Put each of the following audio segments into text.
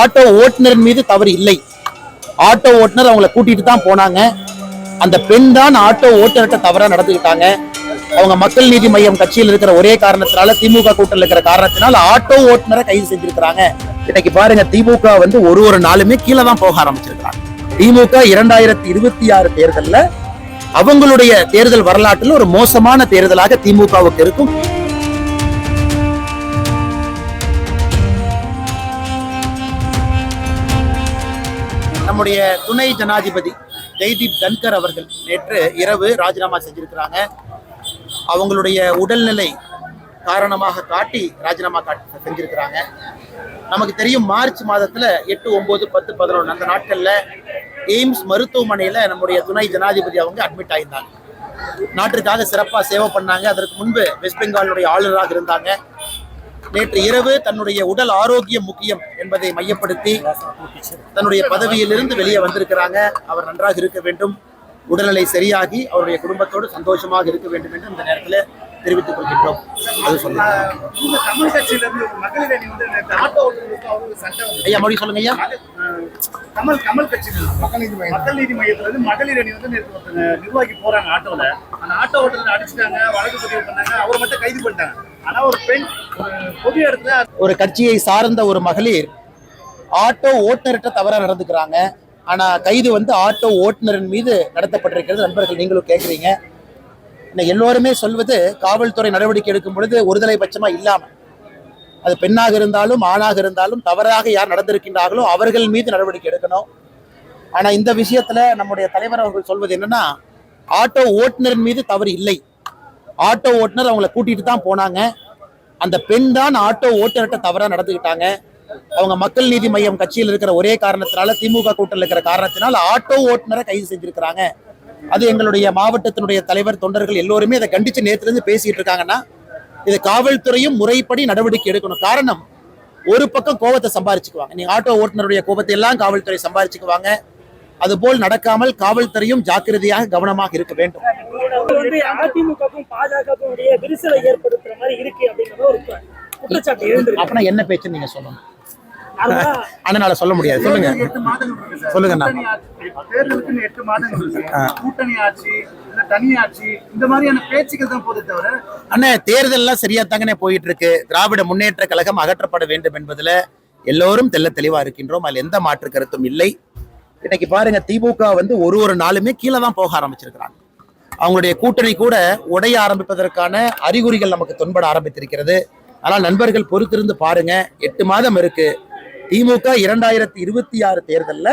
Auto ஓட்டுநர் மீது தவறு இல்லை. ஆட்டோ ஓட்டுநர் அவங்கள கூட்டிட்டு தான் போனாங்க. அந்த பெண் தான் ஆட்டோ ஓட்டுநர்கிட்ட தவறா நடந்துக்கிட்டாங்க அவங்க மக்கள் நீதி மையம் கட்சியில் இருக்கிற ஒரே காரணத்தினால திமுக கூட்டத்தில் இருக்கிற காரணத்தினால ஆட்டோ ஓட்டுநரை கைது செஞ்சிருக்கிறாங்க. இன்னைக்கு பாருங்க திமுக வந்து ஒரு ஒரு நாளுமே கீழே தான் போக ஆரம்பிச்சிருக்காங்க திமுக இரண்டாயிரத்தி இருபத்தி ஆறு தேர்தலில் அவங்களுடைய தேர்தல் வரலாற்றில் ஒரு மோசமான தேர்தலாக திமுகவுக்கு இருக்கும். நம்முடைய துணை ஜனாதிபதி ஜெய்தீப் தன்கர் அவர்கள் நேற்று இரவு ராஜினாமா செஞ்சிருக்கிறாங்க. அவங்களுடைய உடல்நிலை காரணமாக காட்டி ராஜினாமா காட்டி செஞ்சிருக்கிறாங்க. நமக்கு தெரியும் மார்ச் மாதத்துல எட்டு ஒன்பது பத்து பதினொன்று அந்த நாட்கள்ல எய்ம்ஸ் மருத்துவமனையில நம்முடைய துணை ஜனாதிபதி அவங்க அட்மிட் ஆயிருந்தாங்க. நாட்டிற்காக சிறப்பாக சேவை பண்ணாங்க. அதற்கு முன்பு வெஸ்ட் பெங்காலுடைய ஆளுநராக இருந்தாங்க. நேற்று இரவு தன்னுடைய உடல் ஆரோக்கியம் முக்கியம் என்பதை மையப்படுத்தி தன்னுடைய பதவியிலிருந்து வெளியே வந்திருக்கிறாங்க. அவர் நன்றாக இருக்க வேண்டும். உடல்நிலை சரியாகி அவருடைய குடும்பத்தோடு சந்தோஷமாக இருக்க வேண்டும் என்று இந்த நேரத்தில் தெரிவித்துக் கொள்கின்றோம். அது சொல்லுங்க. வந்து வந்து ஐயா மறுபடியும் சொல்லுங்க ஐயா. கமல் கமல் கட்சியில மக்கள் நீதி மையம். மக்கள் நீதி மையத்துல இருந்து மகளிர் அணி வந்து நிர்வாகி போறாங்க ஆட்டோல. அந்த ஆட்டோ ஓட்டுநர் அடிச்சிட்டாங்க வழக்கு பதிவு பண்ணாங்க. அவர் மட்டும் கைது பண்ணிட்டாங்க. ஆனா ஒரு பெண் பொது இடத்துல ஒரு கட்சியை சார்ந்த ஒரு மகளிர் ஆட்டோ ஓட்டுநர்கிட்ட தவறாக நடந்துக்கிறாங்க. ஆனால் கைது வந்து ஆட்டோ ஓட்டுநரின் மீது நடத்தப்பட்டிருக்கிறது. நண்பர்கள் நீங்களும் கேட்குறீங்க இன்னைக்கு எல்லோருமே சொல்வது காவல்துறை நடவடிக்கை எடுக்கும் பொழுது ஒருதலை பட்சமாக இல்லாமல் அது பெண்ணாக இருந்தாலும் ஆணாக இருந்தாலும் தவறாக யார் நடந்திருக்கின்றார்களோ அவர்கள் மீது நடவடிக்கை எடுக்கணும். ஆனால் இந்த விஷயத்தில் நம்முடைய தலைவர் அவர்கள் சொல்வது என்னன்னா ஆட்டோ ஓட்டுநரின் மீது தவறு இல்லை. ஆட்டோ ஓட்டுநர் அவங்கள கூட்டிகிட்டு தான் போனாங்க. அந்த பெண் தான் ஆட்டோ ஓட்டுநர்கிட்ட தவறாக நடந்துக்கிட்டாங்க அவங்க மக்கள் நீதி மையம் கட்சியில் இருக்கிற ஒரே காரணத்தினால திமுக கூட்டத்தில் இருக்கிற காரணத்தினால் ஆட்டோ ஓட்டுநரை கைது செஞ்சிருக்கிறாங்க. அது எங்களுடைய மாவட்டத்தினுடைய தலைவர் தொண்டர்கள் எல்லோருமே அதை கண்டிச்சு நேற்றுலேருந்து பேசிட்டு இருக்காங்கன்னா இது காவல்துறையும் முறைப்படி நடவடிக்கை எடுக்கணும். காரணம் ஒரு பக்கம் கோபத்தை சம்பாரிச்சுக்குவாங்க. நீங்க ஆட்டோ ஓட்டுநருடைய கோபத்தை எல்லாம் காவல்துறை சம்பாரிச்சுக்குவாங்க. அதுபோல் நடக்காமல் காவல்துறையும் ஜாக்கிரதையாக கவனமாக இருக்க வேண்டும். அப்படின்னா என்ன பேச்சுன்னு நீங்க சொல்லணும்? அதனால சொல்ல முடியாது. சொல்லுங்க. ஆட்சி. தேர்தலுக்குன்னு எட்டு மாதங்கள் கூட்டணி ஆட்சி இல்ல தனி ஆட்சி இந்த மாதிரியான பேச்சுக்கள் தான் போதே தவிர அண்ணே தேர்தல்லாம் சரியா தாங்கண்ணே போயிட்டு இருக்கு திராவிட முன்னேற்ற கழகம் அகற்றப்பட வேண்டும் என்பதுல எல்லோரும் தெள்ள தெளிவா இருக்கின்றோம். அதில் எந்த மாற்று கருத்தும் இல்லை. இன்னைக்கு பாருங்க திமுக வந்து ஒரு ஒரு நாளுமே கீழே தான் போக ஆரம்பிச்சிருக்கிறாங்க. அவங்களுடைய கூட்டணி கூட உடைய ஆரம்பிப்பதற்கான அறிகுறிகள் நமக்கு தொன்பட ஆரம்பித்திருக்கிறது. ஆனால் நண்பர்கள் பொறுத்திருந்து பாருங்க எட்டு மாதம் இருக்கு. திமுக இரண்டாயிரத்தி இருபத்தி ஆறு தேர்தல்ல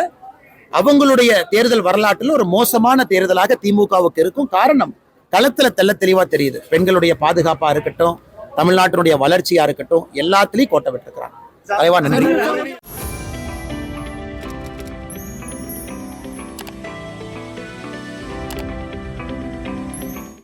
அவங்களுடைய தேர்தல் வரலாற்றில் ஒரு மோசமான தேர்தலாக திமுகவுக்கு இருக்கும் காரணம் களத்துல தெள்ள தெளிவா தெரியுது. பெண்களுடைய பாதுகாப்பா இருக்கட்டும் தமிழ்நாட்டினுடைய வளர்ச்சியா இருக்கட்டும் எல்லாத்துலயும் கோட்டை விட்டுருக்கிறாங்க. தலைவா நன்றி.